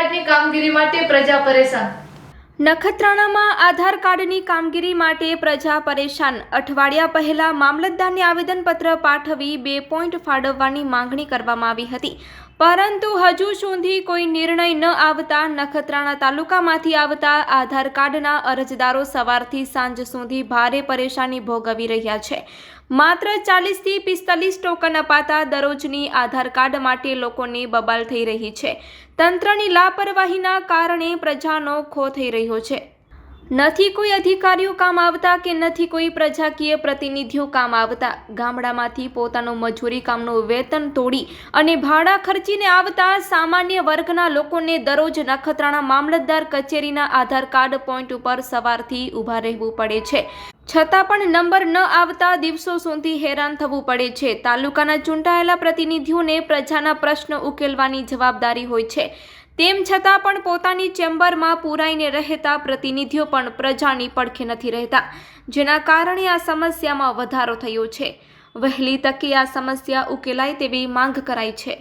કાર્ડની કામગીરી માટે પ્રજા પરેશાન. નખત્રાણામાં આધાર કાર્ડની કામગીરી માટે પ્રજા પરેશાન. અઠવાડિયા પહેલા મામલતદારને આવેદનપત્ર પાઠવી બે પોઈન્ટ ફાળવવાની માંગણી કરવામાં આવી હતી. પરંતુ હજુ સુધી કોઈ નિર્ણય ન આવતા નખત્રાણા તાલુકામાંથી આવતા આધાર કાર્ડના અરજદારો સવારથી સાંજ સુધી ભારે પરેશાની ભોગવી રહ્યા છે. માત્ર ચાલીસથી પિસ્તાલીસ ટોકન અપાતા દરરોજની આધાર કાર્ડ માટે લોકોની બબાલ થઈ રહી છે. તંત્રની લાપરવાહીના કારણે પ્રજાનો ખો થઈ રહ્યો છે. નથી કોઈ અધિકારીઓ કામ આવતા કે નથી કોઈ પ્રજાકીય પ્રતિનિધિઓ કામ આવતા. ગામડામાંથી પોતાનું મજૂરી કામનું વેતન તોડી અને ભાડા ખર્ચીને આવતા સામાન્ય વર્ગના લોકોને દરરોજ નખત્રાણા મામલતદાર કચેરીના આધાર કાર્ડ પોઈન્ટ ઉપર સવારથી ઊભા રહેવું પડે છે. છતાં પણ નંબર ન આવતા દિવસો સુધી હેરાન થવું પડે છે. તાલુકાના ચૂંટાયેલા પ્રતિનિધિઓને પ્રજાના પ્રશ્ન ઉકેલવાની જવાબદારી હોય છે. તેમ છતાં પણ પોતાની ચેમ્બરમાં પૂરાઈને રહેતા પ્રતિનિધિઓ પણ પ્રજાની પડખે નથી રહેતા, જેના કારણે આ સમસ્યામાં વધારો થયો છે. વહેલી તકે આ સમસ્યા ઉકેલાય તેવી માંગ કરાઈ છે.